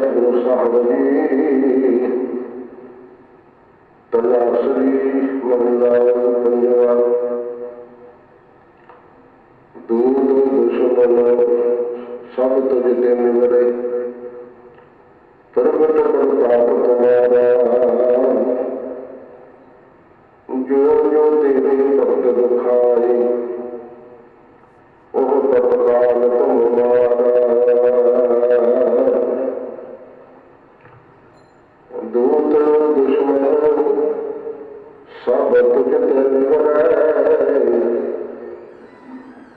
ਸਤਿਗੁਰੂ ਸਾਹਿਬ ਜੀ ਤਲਾਸਰੀ ਮਹਲਾ ਪੰਜਵਾ ਦੂਰ ਦੁਸ਼ਮਨ ਸਭ ਤੁਝ ਤੇ ਮਿਲਰੇ ਪ੍ਰਗਟ ਪ੍ਰਤਾਪ ਤੁਮਾਰਾ ਜੋ ਜੋ ਤੇਰੇ ਭਗਤ ਦੁਖਾਈ ਦੂਤ ਦੁਸ਼ਮਨ ਸਭ ਤੁਝ ਤੇ ਮਿਲਰੇ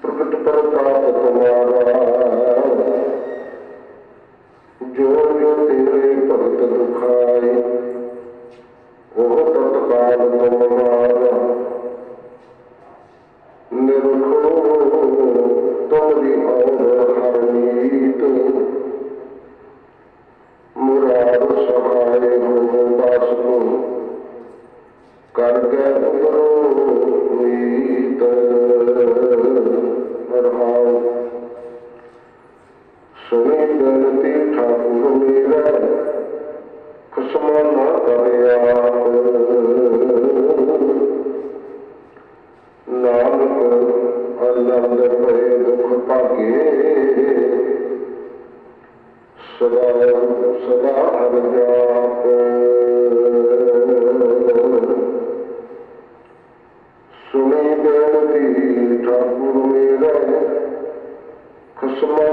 ਪ੍ਰਗਟ ਪ੍ਰਤਾਪ ਤੁਮਾਰਾ ਜੋ ਜੋ ਤੇਰੇ ਭਗਤ ਦੁਖਾਈ ਉਹ ਤਤਕਾਲ ਤੁਮਾਰਾ ਨਿਰਖੋ ਤੁਮਰੀ ਔਰ ਹਰਨੀਤ ਮੁਰਾਦ ਸਹਾਇ Sumay Bhakti Thakur Mere Kusma